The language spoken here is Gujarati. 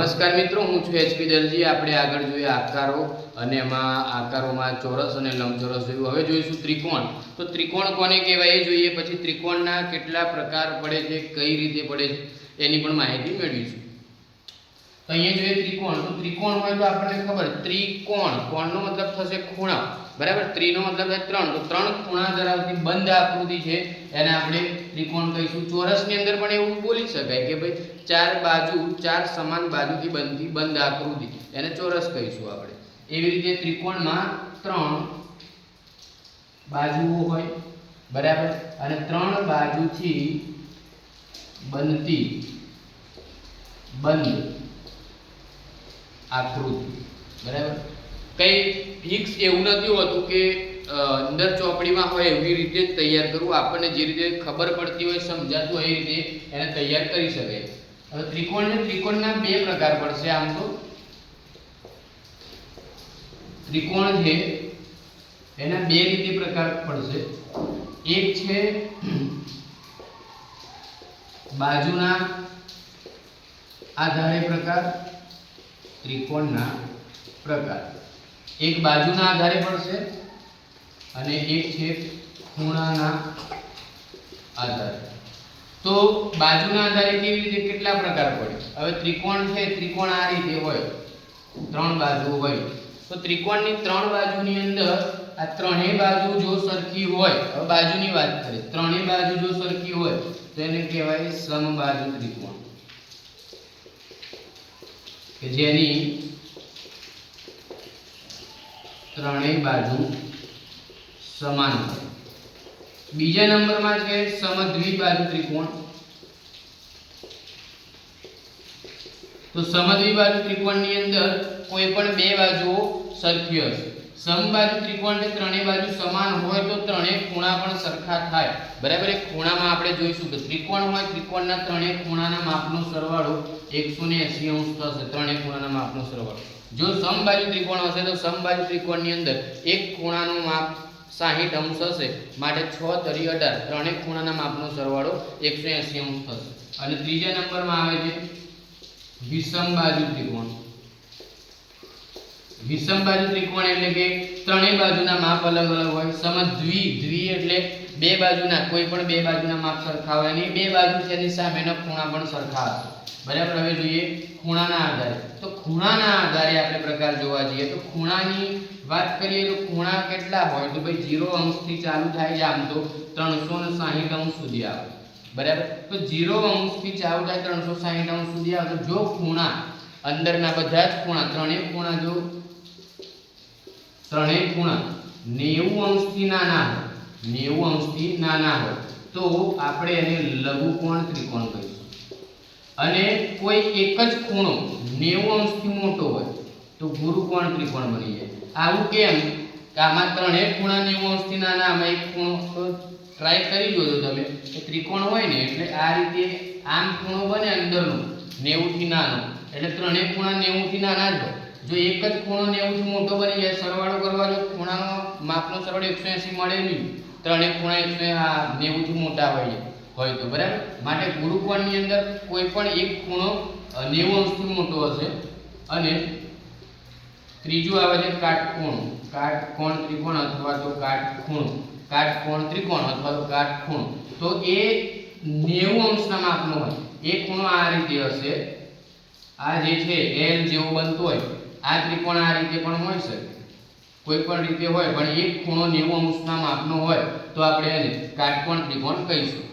નમસ્કાર મિત્રો, હું છું એચપી દરજી. આપણે આગળ જોઈએ આકારો અને એમાં આકારોમાં ચોરસ અને લંબચોરસ જોયું. હવે જોઈશું ત્રિકોણ. તો ત્રિકોણ કોને કહેવાય એ જોઈએ. પછી ત્રિકોણના કેટલા પ્રકાર પડે છે, કઈ રીતે પડે છે, એની પણ માહિતી મેળવીશું. તો અહીંયા જોઈએ ત્રિકોણ. તો ત્રિકોણ હોય તો આપણને ખબર ત્રિકોણ. કોણનો મતલબ થશે ખૂણા. બરાબર? ત્રિનો મતલબ થાય ત્રણ. તો ત્રણ ખૂણા ધરાવતી બંધ આકૃતિ છે. એને આપણે ત્રિકોણ કહીશું. ચોરસની અંદર પણ એવું બોલી શકાય કે ભાઈ ચાર બાજુ, ચાર સમાન બાજુથી બનતી બંધ આકૃતિ. એને ચોરસ કહીશું આપણે. એવી રીતે ત્રિકોણમાં ત્રણ બાજુઓ હોય. બરાબર? અને ત્રણ બાજુથી બનતી બંધ આકૃતિ બરાબર? કઈ ફિક્સ એવું નથી હોતું કે અંદર ચોપડીમાં હોય એવી રીતે તૈયાર કરવું. આપણને જે રીતે ખબર પડતી હોય, સમજાતું હોય એ રીતે એને તૈયાર કરી શકાય હવે ત્રિકોણને ત્રિકોણના બે પ્રકાર પડશે આમ તો. ત્રિકોણ છે, એના બે રીતે પ્રકાર પડશે. એક છે, બાજુના આધારે પ્રકાર. ત્રિકોણના પ્રકાર. એક બાજુના આધારે પડશે અને એક છે ખૂણાના આધારે. તો બાજુના આધારે કેવી રીતે કેટલા પ્રકાર પડે? હવે ત્રિકોણ છે, ત્રિકોણ આ રીતે હોય. ત્રણ બાજુ હોય. તો ત્રિકોણની ત્રણ બાજુની અંદર આ ત્રણેય બાજુ જો સરખી હોય, હવે બાજુની વાત કરીએ. ત્રણેય બાજુ જો સરખી હોય, તો એને કહેવાય સમબાજુ ત્રિકોણ. કે જેની ત્રણેય બાજુ સમાન હોય. બીજા નંબરમાં છે સમદ્વિબાજુ ત્રિકોણ. તો સમદ્વિબાજુ ત્રિકોણની અંદર કોઈ પણ બે બાજુઓ સરખી હશે. સમબાજુ ત્રિકોણ ને ત્રણેય બાજુ સમાન હોય તો ત્રણેય ખૂણા પણ સરખા થાય. બરાબર? એ ખૂણામાં આપણે જોઈશું કે ત્રિકોણ હોય, ત્રિકોણના ત્રણેય ખૂણાના માપનો સરવાળો 180 અંશ થશે ત્રણે ખૂણાના માપનો સરવાળો જો સમબાજુ ત્રિકોણ હશે, તો સમબાજુ ત્રિકોણની અંદર એક ખૂણાનું માપ 60 અંશ હશે, માટે છ તરી અઢાર ત્રણેક ખૂણાના માપનો સરવાળો 180 અંશ થશે. અને ત્રીજા નંબરમાં આવે છે વિષમબાજુ ત્રિકોણ. વિષમબાજુ ત્રિકોણ એટલે કે ત્રણેય બાજુના માપ અલગ અલગ હોય. સમજ દ્વિ દ્વિ એટલે બે બાજુના, કોઈ પણ બે બાજુના માપ સરખા હોય અને બે બાજુ છે એની સામેના ખૂણા પણ સરખા હશે. બરાબર? હવે જોઈએ ખૂણાના આધારે. તો ખૂણાના આધારે આપણે પ્રકાર જોવા જઈએ તો ખૂણાની વાત કરીએ તો ખૂણા કેટલા હોય? તો ભાઈ જીરો અંશથી ચાલુ થાય છે આમ તો 360 અંશ સુધી આવે. બરાબર? તો જીરો અંશથી ચાલુ થાય 360 અંશ સુધી આવે. તો જો ખૂણા અંદરના બધા જ ખૂણા, ત્રણેય ખૂણા જો ત્રણેય ખૂણા 90 અંશથી નાના હોય. 90 અંશથી નાના હોય. તો આપણે એને લઘુકોણ ત્રિકોણ કહીશું. અને કોઈ એક જ ખૂણો 90 અંશથી મોટો હોય, તો ગુરુકોણ ત્રિકોણ બની જાય. આવું કેમ? કે આમાં ત્રણેય ખૂણા 90 અંશથી નાના, આમાં એક ખૂણો ટ્રાય કરી જોજો તમે. કે ત્રિકોણ હોય ને, એટલે આ રીતે આમ ખૂણો બને અંદરનો 90 થી નાનો. એટલે ત્રણેય ખૂણા 90 થી નાના જ હોય. જો એક જ ખૂણો 90 થી મોટો બની જાય, સરવાળો કરવા જો ખૂણાનો માપનો સરવાળો 180 મળે નહીં ત્રણેય ખૂણા 190 થી મોટા હોય હોય તો બરાબર? માટે ગુરુકોણની અંદર કોઈ પણ એક ખૂણો નેવું 90 અંશથી મોટો હશે. અને ત્રીજું આવે છે કાટકોણ. કાટકોણ ત્રિકોણ અથવા તો કાટખૂણ. કાટકોણ ત્રિકોણ અથવા તો કાટખૂણ. તો એ 90 અંશના માપનો હોય. એ ખૂણો આ રીતે હશે. આ જે છે એલ જેવો બનતો હોય. આ ત્રિકોણ આ રીતે પણ હોય છે કોઈ પણ રીતે હોય, પણ એક ખૂણો 90 અંશના માપનો હોય, તો આપણે એને કાટકોણ ત્રિકોણ કહીશું.